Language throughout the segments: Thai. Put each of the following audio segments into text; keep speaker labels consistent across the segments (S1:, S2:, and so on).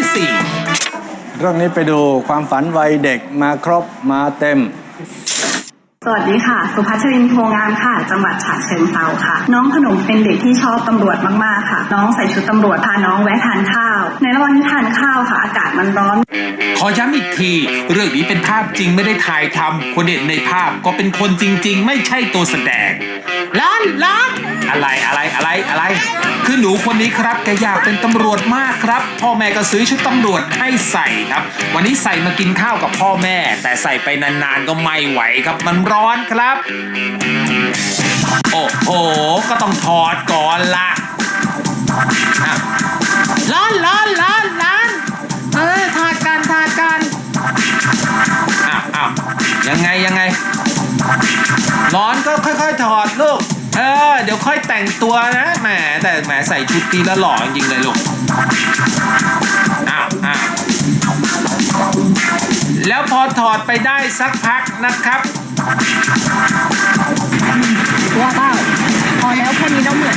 S1: ที่สี่
S2: เรื่องนี้ไปดูความฝันวัยเด็กมาครบมาเต็ม
S3: สวัสดีค่ะ สุพัชรินทร์โพงามค่ะ จังหวัดฉะเชิงเซาค่ะ น้องขนมเป็นเด็กที่ชอบตำรวจมากๆค่ะ น้องใส่ชุดตำรวจพาน้องแวะทานข้าว ในระหว่างที่ทานข้าวค่ะ อากาศมันร้อน
S1: ขอย้ำอีกที เรื่องนี้เป็นภาพจริงไม่ได้ถ่ายทำคนเห็นในภาพก็เป็นคนจริง ๆ ไม่ใช่ตัวแสดง ร้อนร้อนอะไรอะไรอะไรอะไร คือหนูคนนี้ครับแกอยากเป็นตำรวจมากครับ พ่อแม่ก็ซื้อชุดตำรวจให้ใส่ครับ วันนี้ใส่มากินข้าวกับพ่อแม่ แต่ใส่ไปนานๆก็ไม่ไหวครับมันร้อนครับ โอ้โหก็ต้องถอดก่อนละอะร้อนร้อนร้อนร้อนเออถอดกันถอดกันอ้าวอ้าวยังไงยังไง ร้อนก็ค่อย ๆ ถอดลูก เออ เดี๋ยวค่อยแต่งตัวนะ แหม แต่แหมใส่ชุดนี้แล้วหล่อจริงๆเลยลูก อ้าวอ้าวแล้วพอถอดไปได้สักพักนะครับ
S3: ว่าเปล่าพอแล้วแค่นี้เราเหมือน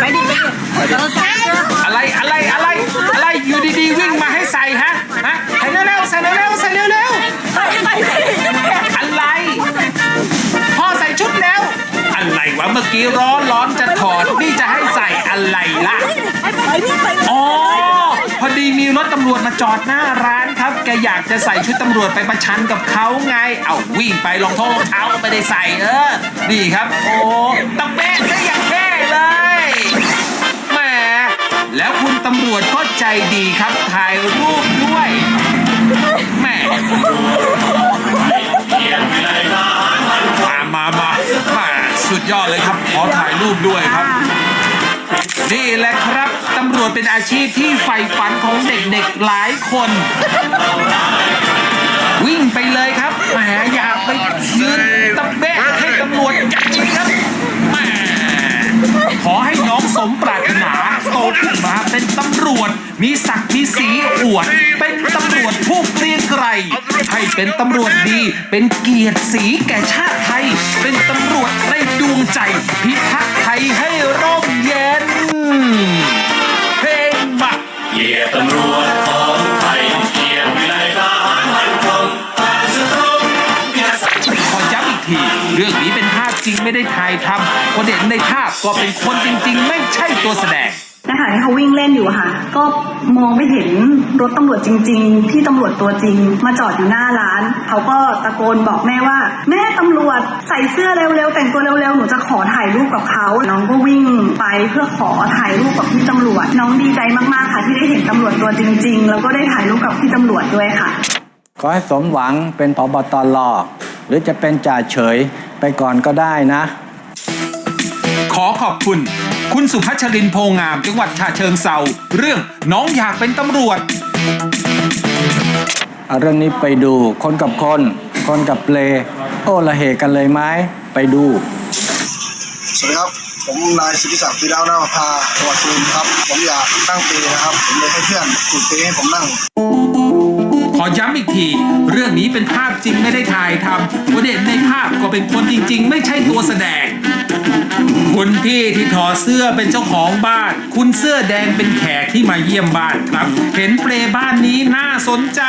S3: ไปดิไปดิเราใส่เสื้อ
S1: อะไรอะไรอะไรอะไร มื่อกี้ร้อนร้อนจะถอดนี่จะให้ใส่อะไรล่ะ
S3: ไปดิไปดิ
S1: อ๋อพอดีมีรถตำรวจมาจอดหน้าร้านครับ แกอยากจะใส่ชุดตำรวจไปประชันกับเขาไง เอาวิ่งไปรองท้องรองเท้าก็ไม่ได้ใส่เออ นี่ครับ โอ้ตะเป๊ะซะอย่างแค่เลยแหมแล้วคุณตำรวจก็ใจดีครับถ่ายรูปด้วยแหมมามามามา สุดยอดเลยครับ ขอถ่ายรูปด้วยครับ นี่แหละครับตำรวจเป็นอาชีพที่ใฝ่ฝันของเด็กๆหลายคน วิ่งไปเลยครับแหมอยากไปยืนตะเบะให้ตำรวจจับเลยครับแหมขอให้น้องสมปรารถนาโตขึ้นมาเป็นตำรวจ มีศักดิ์มีสีอวด เป็นตำรวจผู้ เกรียงไรให้เป็นตำรวจดี เป็นเกียรติสีแก่ชาติไทย เป็นตำรวจในดวงใจ พิทักษ์ไทยให้ร่มเย็น เพลงมา
S4: เกียรติตำรวจของไทยเกียรติวิไลทหารมั่นคงปราศตรง
S1: ขอย้ำอีกที เรื่องนี้เป็นภาพจริงไม่ได้ถ่ายทำคนเห็นในภาพก็เป็นคนจริง ๆ ไม่ใช่ตัวแสดง
S3: ขณะที่เขาวิ่งเล่นอยู่อะค่ะ ก็มองไม่เห็นรถตำรวจจริง ๆ ที่ตำรวจตัวจริง มาจอดอยู่หน้าร้าน เขาก็ตะโกนบอกแม่ว่า แม่ตำรวจใส่เสื้อเร็วๆแต่งตัวเร็วๆหนูจะขอถ่ายรูปกับเขาน้องก็วิ่งไปเพื่อขอถ่ายรูปกับพี่ตำรวจ น้องดีใจมากๆค่ะที่ได้เห็นตำรวจตัวจริง ๆ แล้วก็ได้ถ่ายรูปกับพี่ตำรวจด้วยค่ะ
S2: ขอให้สมหวังเป็นพบตรหรือจะเป็นจ่าเฉยไปก่อนก็ได้นะ
S1: ขอขอบคุณ คุณสุพัชรินโพงาม จังหวัดฉะเชิงเซาเรื่องน้องอยากเป็นตำรวจ
S2: เอาเรื่องนี้ไปดูคนกับคน คนกับเปลโอ้ละเหกันเลยไหมไปดู
S5: สวัสดีครับ ผมนายสิทธิศักดิ์ปีดาวนาภาจังหวัดสุรินทร์ครับ ผมอยากนั่งเปรนะครับ ผมเลยให้เพื่อนขุดเปรให้ผมนั่ง
S1: ขอย้ำอีกที เรื่องนี้เป็นภาพจริงไม่ได้ถ่ายทำคนเห็นในภาพก็เป็นคนจริง ๆ ไม่ใช่ตัวแสดง คุณพี่ที่ถอดเสื้อเป็นเจ้าของบ้าน คุณเสื้อแดงเป็นแขกที่มาเยี่ยมบ้านครับ เห็นเปลบ้านนี้น่าสนใจ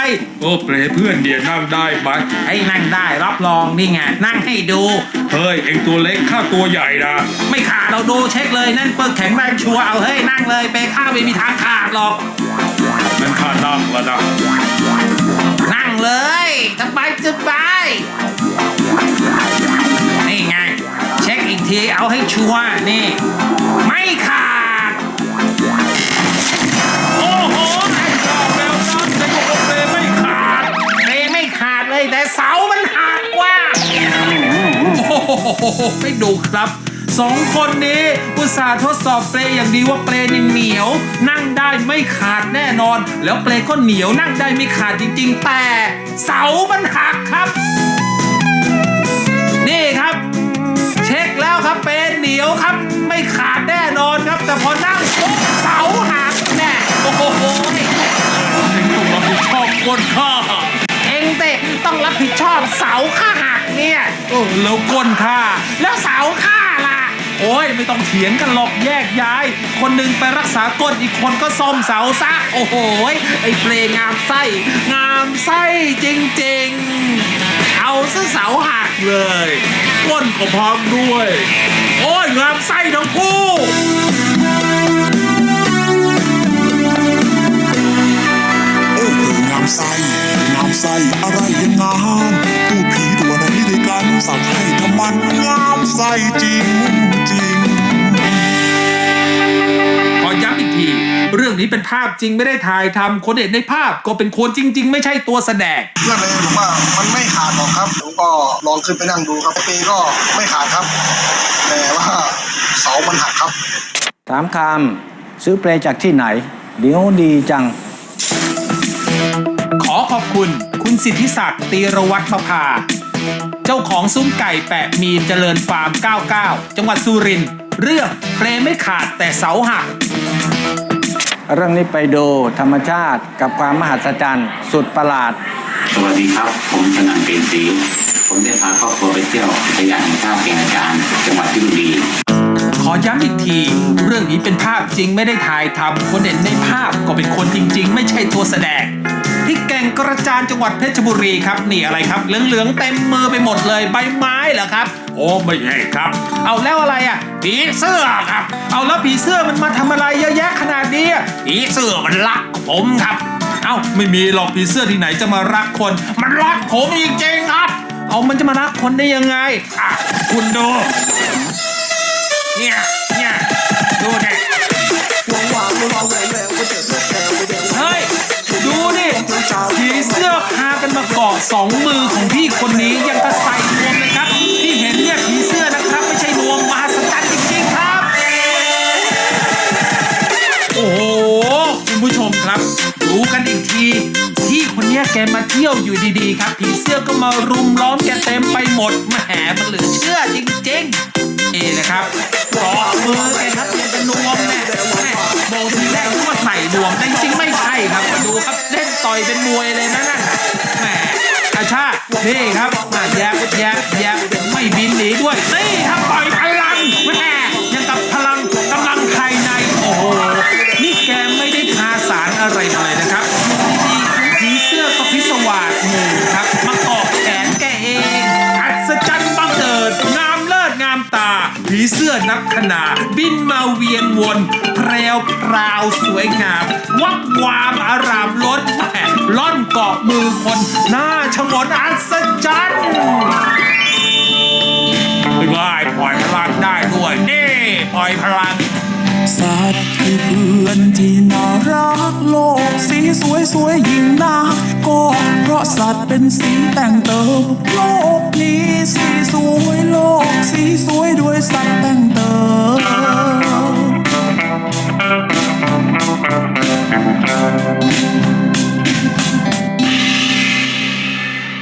S1: โอ้เปลเพื่อนเดียวนั่งได้ไหมให้นั่งได้รับรองนี่ไงนั่งให้ดู เฮ้ยเอ็งตัวเล็กข้าตัวใหญ่นะไม่ขาดเราดูเช็คเลยนั่นเปิดแข็งแรงชัวร์เอาเฮ้ยนั่งเลยเปข้าไม่มีทางขาดหรอกนั่นข้านั่งแล้วนะนั่งเลยสบายสบาย ทีเอาให้ชัวร์นี่ ไม่ขาด โอ้โหไอ้ชอบแล้วนะจะบอกว่าเบรไม่ขาดเบรไม่ขาดเลยแต่เสามันหักว่าโอ้โหไม่ดูครับสองคนนี้อุตส่าห์ทดสอบเปลอย่างดีว่าเปลนี่เหนียว นั่งได้ไม่ขาดแน่นอน แล้วเปลก็เหนียวนั่งได้ไม่ขาดจริง ๆ แต่ เสามันหักครับ คแล้วครับเปลเหนียวครับ ไม่ขาดแน่นอนครับ แต่พอนั่งปุ๊บเสาหักแน่โอ้โหต้องรับผิดชอบคนข้าเองเตะต้องรับผิดชอบเสาข้าหักเนี่ยโอ้แล้วก้นข้าแล้วเสาข้าล่ะ โอ้ยไม่ต้องเถียงกันหรอกแยกย้าย คนหนึ่งไปรักษาก้นอีกคนก็ซ่อมเสาซะ โอ้โหไอ้เพลงงามไส้ งามไส้จริงๆ เอาซะเสาหักเลยก้นก็พังด้วย โอ้ยงามไส้ทั้งคู่
S6: โอ้โหงามไส้งามไส้อะไรยังงามพูดผีตัวไหนด้วยกันสั่งให้ทำมันงามไส้จริง
S1: เรื่องนี้เป็นภาพจริงไม่ได้ถ่ายทำคนเห็นในภาพก็เป็นคนจริง ๆ ไม่ใช่ตัวแสดง
S5: เพื่อนเลยบอกว่ามันไม่ขาดหรอกครับผมก็ลองขึ้นไปนั่งดูครับปีก็ไม่ขาดครับ แต่ว่าเสามันหักครับ
S2: ถามคำซื้อเปลจากที่ไหน เดี๋ยวดีจัง
S1: ขอขอบคุณ คุณสิทธิศักดิ์ตีรวัตรประภา เจ้าของซุ้มไก่แปะมีนเจริญฟาร์ม 99 จังหวัดสุรินทร์เรื่องเปลไม่ขาดแต่เสาหัก
S2: เรื่องนี้ไปดูธรรมชาติกับความมหัศจรรย์ สุดประหลาด
S7: สวัสดีครับ ผมสนั่นเป็นศรีผมได้พาครอบครัวไปเที่ยวอุทยานแห่งชาติแก่งกระจานจังหวัดที่บุรี
S1: ขอย้ำอีกที เรื่องนี้เป็นภาพจริงไม่ได้ถ่ายทำคนเห็นในภาพก็เป็นคนจริง ๆ ไม่ใช่ตัวแสดงที่แก่งกระจานจังหวัดเพชรบุรีครับนี่อะไรครับ เหลืองๆเต็มมือไปหมดเลยใบไม้เหรอครับ โอ้ไม่ใช่ครับ เอาแล้วอะไรอะผีเสื้อครับ เอาแล้วผีเสื้อมันมาทำอะไรเยอะแยะขนาดนี้ผีเสื้อมันรักผมครับ เอ้าไม่มีหรอกผีเสื้อที่ไหนจะมารักคน มันรักผมจริงๆครับ เอามันจะมารักคนได้ยังไงอะคุณดูเนี่ยเนี่ยดูเด็เฮ้ย ดูดิผีเสื้อพากันมาเกาะสองมือของพี่คนนี้ยังกระใส่นวมเลยครับ ที่เห็นเนี่ยผีเสื้อนะครับ ไม่ใช่นวมมหัศจรรย์จริงๆครับ โอ้โหคุณผู้ชมครับดูกันอีกที ที่คนเนี้ยแกมาเที่ยวอยู่ดีๆ ครับผีเสื้อก็มารุมล้อมแกเต็มไปหมดแหมมันเหลือเชื่อจริงๆนี่นะครับเกาะมือแกครับยังเป็นนวมแน่แม่โบกทีแรกกว่าใส่นวมแต่จริงๆไม่ใช่ครับ ดูครับเล่นต่อยเป็นมวยเลยนะนั่นน่ะแหมอาชาตินี่ครับมาแยบแยบแยบไม่บินหนีด้วยนี่ครับปล่อยพลังแหมยังกับพลังกำลังภายในโอ้โหนี่แกไม่ได้ทาสารอะไรมาเลยนะครับผีเสื้อก็พิศวาสหมู่ครับมาเกแขนแกเองอัศจรรย์บังเกิดงามเลิศงามตาผีเสื้อนับขนาดบินมาเวียนวนแพรว ราวสวยงาม วับวามอารามล้นแหมล่อนเกาะมือคนหน้าชะงนอัศจรรย์ไม่ได้ปล่อยพลังได้ด้วยนี่ปล่อยพลัง
S6: สัตว์คือเพื่อนที่น่ารักโลกสีสวยสวยยิ่งนักก็เพราะสัตว์เป็นสีแต่งเติมโลกนี้สีสวยโลกสีสวยด้วยสัตว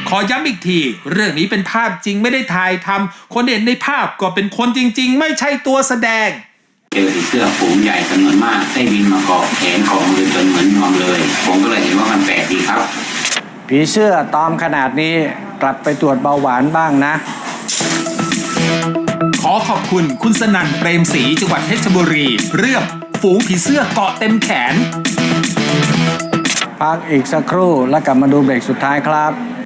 S1: ขอย้ำอีกที เรื่องนี้เป็นภาพจริงไม่ได้ถ่ายทำคนเห็นในภาพก็เป็นคนจริง ๆ ไม่ใช่ตัวแสดง
S7: เจอผีเสื้อฝูงใหญ่จำนวนมากได้บินมาเกาะแขนของมือจนเหมือนนวมเลย ผมก็เลยเห็นว่ามันแปลกดีครับ
S2: ผีเสื้อตอมขนาดนี้กลับไปตรวจเบาหวานบ้างนะ
S1: ขอขอบคุณคุณสนั่นเปรมศรีจังหวัดเพชรบุรี เรื่องฝูงผีเสื้อเกาะเต็มแขน
S2: พักอีกสักครู่แล้วกลับมาดูเบรกสุดท้ายครับ